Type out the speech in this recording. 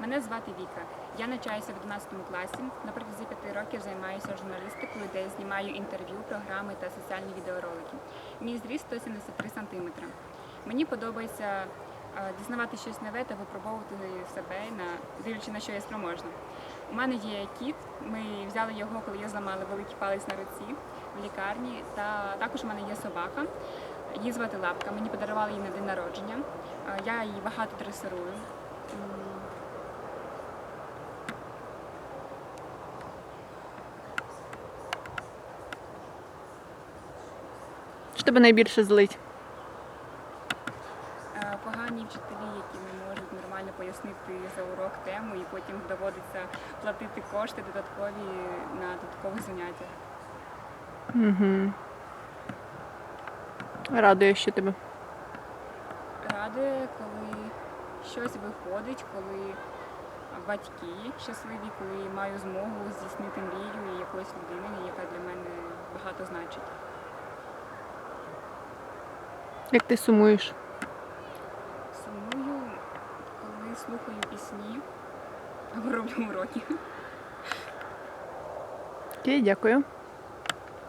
Мене звати Віка. Я навчаюся в 11 класі. На протязі п'яти років займаюся журналістикою, де знімаю інтерв'ю, програми та соціальні відеоролики. Мій зріст 173 см. Мені подобається е, дізнавати щось нове та випробовувати себе, на дивлячи на що я спроможна. У мене є кіт. Ми взяли його, коли я зламала великий палець на руці в лікарні. Та також у мене є собака. Її звати Лапка. Мені подарували її на день народження. Е, Я її багато дресирую. Що тебе найбільше злить? Е, Погані вчителі, які не можуть нормально пояснити за урок тему, і потім доводиться платити кошти додаткові на додаткових заняттях. Угу. Радує, що тебе. Радує, коли щось виходить, коли батьки щасливі, коли маю змогу здійснити мрію якоїсь людини, яка для мене багато значить. Як ти сумуєш? Сумую, коли слухаю пісні або роблю уроки. Окей, дякую.